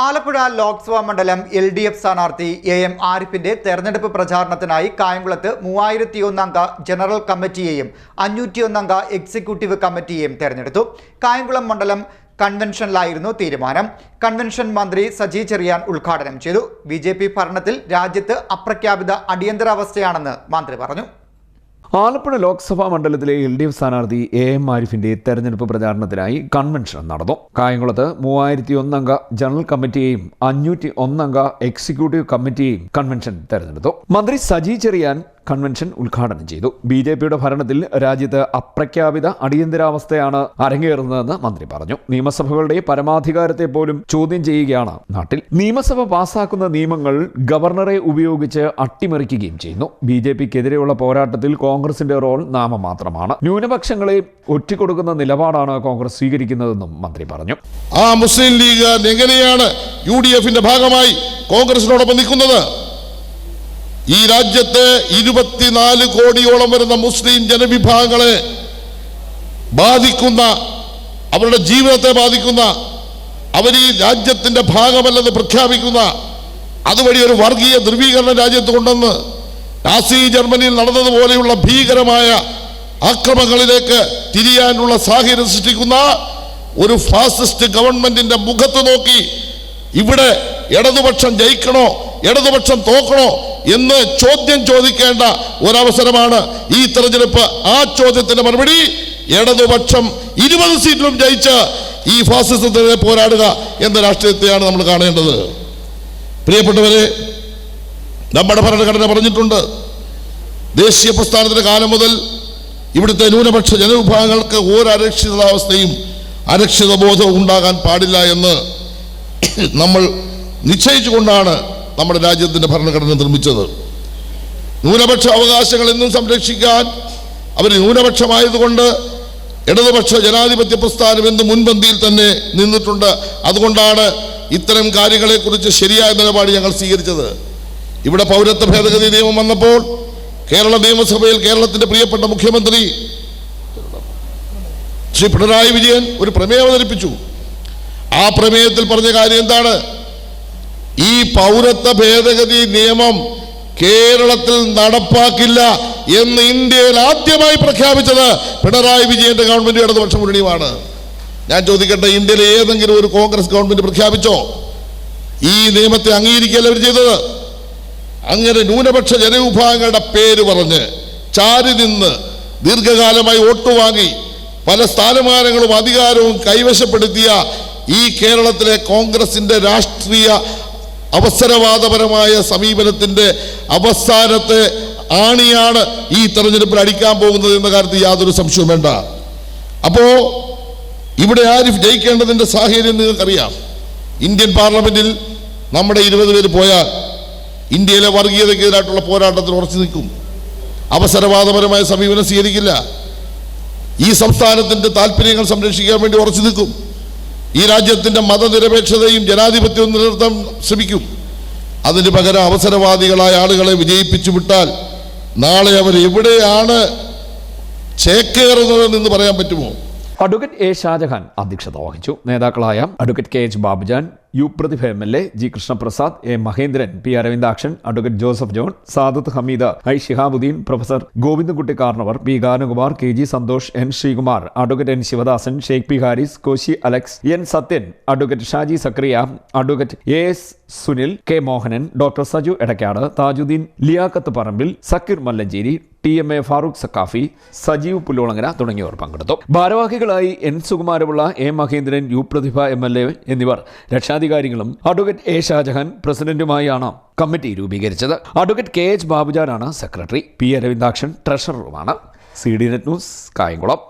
ആലപ്പുഴ ലോക്സഭാ മണ്ഡലം L D F സ്ഥാനാർത്ഥി A M ആരിഫിന്റെ തെരഞ്ഞെടുപ്പ് പ്രചാരണത്തിനായി കായംകുളത്ത് മൂവായിരത്തിയൊന്നംഗ ജനറൽ കമ്മിറ്റിയെയും അഞ്ഞൂറ്റിയൊന്നംഗ എക്സിക്യൂട്ടീവ് കമ്മിറ്റിയെയും തെരഞ്ഞെടുത്തു. കായംകുളം മണ്ഡലം കൺവെൻഷനിലായിരുന്നു തീരുമാനം. കൺവെൻഷൻ മന്ത്രി സജി ചെറിയാൻ ഉദ്ഘാടനം ചെയ്തു. ബി ഭരണത്തിൽ രാജ്യത്ത് അപ്രഖ്യാപിത അടിയന്തരാവസ്ഥയാണെന്ന് മന്ത്രി പറഞ്ഞു. ആലപ്പുഴ ലോക്സഭാ മണ്ഡലത്തിലെ എൽ ഡി എഫ് സ്ഥാനാർത്ഥി എ എം ആരിഫിന്റെ തെരഞ്ഞെടുപ്പ് പ്രചാരണത്തിനായി കൺവെൻഷൻ നടന്നു. കായംകുളത്ത് മൂവായിരത്തി ഒന്നംഗ ജനറൽ കമ്മിറ്റിയെയും അഞ്ഞൂറ്റി ഒന്നംഗ എക്സിക്യൂട്ടീവ് കമ്മിറ്റിയെയും കൺവെൻഷൻ തെരഞ്ഞെടുത്തു. മന്ത്രി സജി ചെറിയാൻ കൺവെൻഷൻ ഉദ്ഘാടനം ചെയ്തു. ബി ജെ പിയുടെ ഭരണത്തിൽ രാജ്യത്ത് അപ്രഖ്യാപിത അടിയന്തരാവസ്ഥയാണ് അരങ്ങേറുന്നതെന്ന് മന്ത്രി പറഞ്ഞു. നിയമസഭകളുടെ പരമാധികാരത്തെ പോലും ചോദ്യം ചെയ്യുകയാണ് നാട്ടിൽ. നിയമസഭ പാസാക്കുന്ന നിയമങ്ങൾ ഗവർണറെ ഉപയോഗിച്ച് അട്ടിമറിക്കുകയും ചെയ്യുന്നു. ബി ജെ പിക്കെതിരെയുള്ള പോരാട്ടത്തിൽ കോൺഗ്രസിന്റെ റോൾ നാമമാത്രമാണ്. ന്യൂനപക്ഷങ്ങളെ ഒറ്റിക്കൊടുക്കുന്ന നിലപാടാണ് കോൺഗ്രസ് സ്വീകരിക്കുന്നതെന്നും മന്ത്രി പറഞ്ഞു. ആ മുസ്ലിം ലീഗ് എങ്ങനെയാണ് യു ഡി എഫിന്റെ ഭാഗമായി കോൺഗ്രസിനോടൊപ്പം നിൽക്കുന്നത്? ഈ രാജ്യത്തെ ഇരുപത്തിനാല് കോടിയോളം വരുന്ന മുസ്ലിം ജനവിഭാഗങ്ങളെ ബാധിക്കുന്ന അവരുടെ ജീവിതത്തെ ബാധിക്കുന്ന അവർ ഈ രാജ്യത്തിന്റെ ഭാഗമല്ലെന്ന് പ്രഖ്യാപിക്കുന്ന അതുവഴി ഒരു വർഗീയ ധ്രുവീകരണം രാജ്യത്ത് കൊണ്ടുവന്ന് നാസി ജർമ്മനിയിൽ നടന്നതുപോലെയുള്ള ഭീകരമായ ആക്രമണങ്ങളിലേക്ക് തിരിയാനുള്ള സാഹചര്യം സൃഷ്ടിക്കുന്ന ഒരു ഫാസിസ്റ്റ് ഗവൺമെന്റിന്റെ മുഖത്ത് നോക്കി ഇവിടെ ഇടതുപക്ഷം ജയിക്കണോ ഇടതുപക്ഷം തോക്കണോ എന്ന് ചോദ്യം ചോദിക്കേണ്ട ഒരവസരമാണ് ഈ തെരഞ്ഞെടുപ്പ്. ആ ചോദ്യത്തിന്റെ മറുപടി ഇടതുപക്ഷം ഇരുപത് സീറ്റിലും ജയിച്ച് ഈ ഫാസിസത്തിനെതിരെ പോരാടുക എന്ന രാഷ്ട്രീയത്തെയാണ് നമ്മൾ കാണേണ്ടത്. പ്രിയപ്പെട്ടവരെ നമ്മുടെ ഭരണഘടന പറഞ്ഞിട്ടുണ്ട്. ദേശീയ പ്രസ്ഥാനത്തിന്റെ കാലം മുതൽ ഇവിടുത്തെ ന്യൂനപക്ഷ ജനവിഭാഗങ്ങൾക്ക് ഒരു അരക്ഷിതാവസ്ഥയും അരക്ഷിത ബോധവും ഉണ്ടാകാൻ പാടില്ല എന്ന് നമ്മൾ നിശ്ചയിച്ചുകൊണ്ടാണ് നമ്മുടെ രാജ്യത്തിന്റെ ഭരണഘടന നിർമ്മിച്ചത്. ന്യൂനപക്ഷ അവകാശങ്ങൾ എന്നും സംരക്ഷിക്കാൻ അവർ ന്യൂനപക്ഷമായതുകൊണ്ട് ഇടതുപക്ഷ ജനാധിപത്യ പ്രസ്ഥാനം എന്ന് മുൻപന്തിയിൽ തന്നെ നിന്നിട്ടുണ്ട്. അതുകൊണ്ടാണ് ഇത്തരം കാര്യങ്ങളെക്കുറിച്ച് ശരിയായ നിലപാട് ഞങ്ങൾ സ്വീകരിച്ചത്. ഇവിടെ പൗരത്വ ഭേദഗതി നിയമം വന്നപ്പോൾ കേരള നിയമസഭയിൽ കേരളത്തിന്റെ പ്രിയപ്പെട്ട മുഖ്യമന്ത്രി ശ്രീ പിണറായി വിജയൻ ഒരു പ്രമേയം അവതരിപ്പിച്ചു. ആ പ്രമേയത്തിൽ പറഞ്ഞ കാര്യം എന്താണ്? ഈ പൗരത്വ ഭേദഗതി നിയമം കേരളത്തിൽ നടപ്പാക്കില്ല എന്ന് ഇന്ത്യയിൽ ആദ്യമായി പ്രഖ്യാപിച്ചത് പിണറായി വിജയന്റെ ഗവൺമെന്റ് ഇടതുപക്ഷ മുന്നണിയുമാണ്. ഞാൻ ചോദിക്കട്ടെ ഇന്ത്യയിലെ ഏതെങ്കിലും ഒരു കോൺഗ്രസ് ഗവൺമെന്റ് പ്രഖ്യാപിച്ചോ? ഈ നിയമത്തെ അംഗീകരിക്കുകയല്ല അവർ ചെയ്തത്. അങ്ങനെ ന്യൂനപക്ഷ ജനവിഭാഗങ്ങളുടെ പേര് പറഞ്ഞ് ചാരി നിന്ന് ദീർഘകാലമായി വോട്ട് വാങ്ങി പല സ്ഥാനമാനങ്ങളും അധികാരവും കൈവശപ്പെടുത്തിയ ഈ കേരളത്തിലെ കോൺഗ്രസിന്റെ രാഷ്ട്രീയ അവസരവാദപരമായ സമീപനത്തിന്റെ അവസാനത്തെ ആണിയാണ് ഈ തെരഞ്ഞെടുപ്പിൽ അടിക്കാൻ പോകുന്നത് എന്ന കാര്യത്തിൽ യാതൊരു സംശയവും വേണ്ട. അപ്പോൾ ഇവിടെ ആര് ജയിക്കേണ്ടതിന്റെ സാഹചര്യം നിങ്ങൾക്കറിയാം. ഇന്ത്യൻ പാർലമെന്റിൽ നമ്മുടെ ഇരുപത് പേര് പോയാൽ ഇന്ത്യയിലെ വർഗീയതയ്ക്കെതിരായിട്ടുള്ള പോരാട്ടത്തിൽ ഉറച്ചു നിൽക്കും. അവസരവാദപരമായ സമീപനം സ്വീകരിക്കില്ല. ഈ സംസ്ഥാനത്തിന്റെ താല്പര്യങ്ങൾ സംരക്ഷിക്കാൻ വേണ്ടി ഉറച്ചു നിൽക്കും. ഈ രാജ്യത്തിന്റെ മതനിരപേക്ഷതയും ജനാധിപത്യവും നിലനിർത്താൻ ശ്രമിക്കും. അതിന് പകരം അവസരവാദികളായ ആളുകളെ വിജയിപ്പിച്ചു വിട്ടാൽ നാളെ അവർ എവിടെയാണ് ചേക്കേറുന്നതെന്ന് പറയാൻ പറ്റുമോ? അഡ്വക്കേറ്റ് എ ഷാജഹാൻ അധ്യക്ഷത വഹിച്ചു. നേതാക്കളായ advocate K H Babujan U Prathibha M L A G Krishnaprasad A Mahendran P Aravindakshan advocate Joseph John Sadath Hameed I Shihabuddeen professor Govindankutty Karnavar P Ganakumar K G Santhosh N Sreekumar advocate N Sivadasan Sheikh P Haris Koshy Alex N Sathyan advocate Shaji Zakariya advocate A S Sunil K Mohanan doctor Saju Edakkad Thajuddeen Liyakath Parambil Sakeer Mallancheri T M A Farooq Sakhafi Sajeev Pullolangara തുടങ്ങിയവർ പങ്കെടുത്തു. ഭാരവാഹികളായി N Sukumarapillai A Mahendran U Prathibha M L A എന്നിവർ രക്ഷാധികാരികളും advocate A Shajahan പ്രസിഡന്റുമായാണ് committee രൂപീകരിച്ചത്. Advocate K H ബാബുജാനാണ് secretary. P Aravindakshan ട്രഷററുമാണ്. C D net news Kayamkulam.